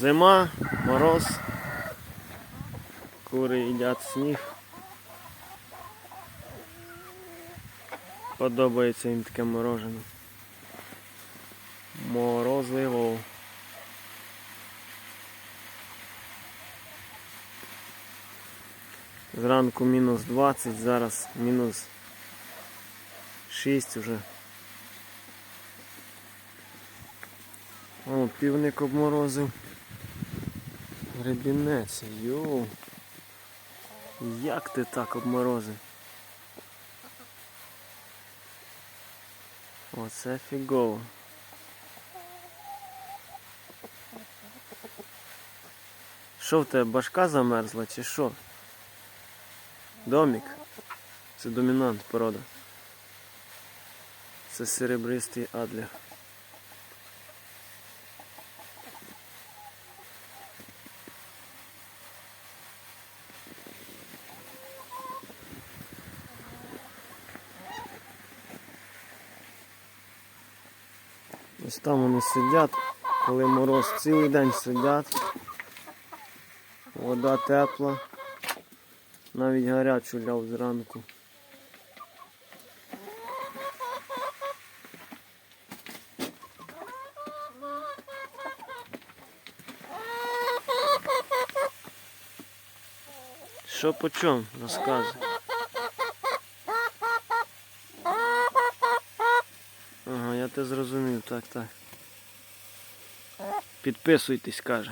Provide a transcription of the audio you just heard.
Зима, мороз. Кури їдять сніг. Подобається їм таке морожене. Морозиво. Зранку мінус 20, зараз мінус 6 уже. О, півник обморозив. Гребінець, йоу. Як ти так обморозив? Оце фігово. Що в тебе башка замерзла чи що? Домік. Це домінант порода. Це серебристий адлер. Ось там вони сидять, коли мороз цілий день сидять. Вода тепла. Навіть гарячу ляв зранку. Що по чому? Розказуй. Зрозумів, так, так. Підписуйтесь, каже.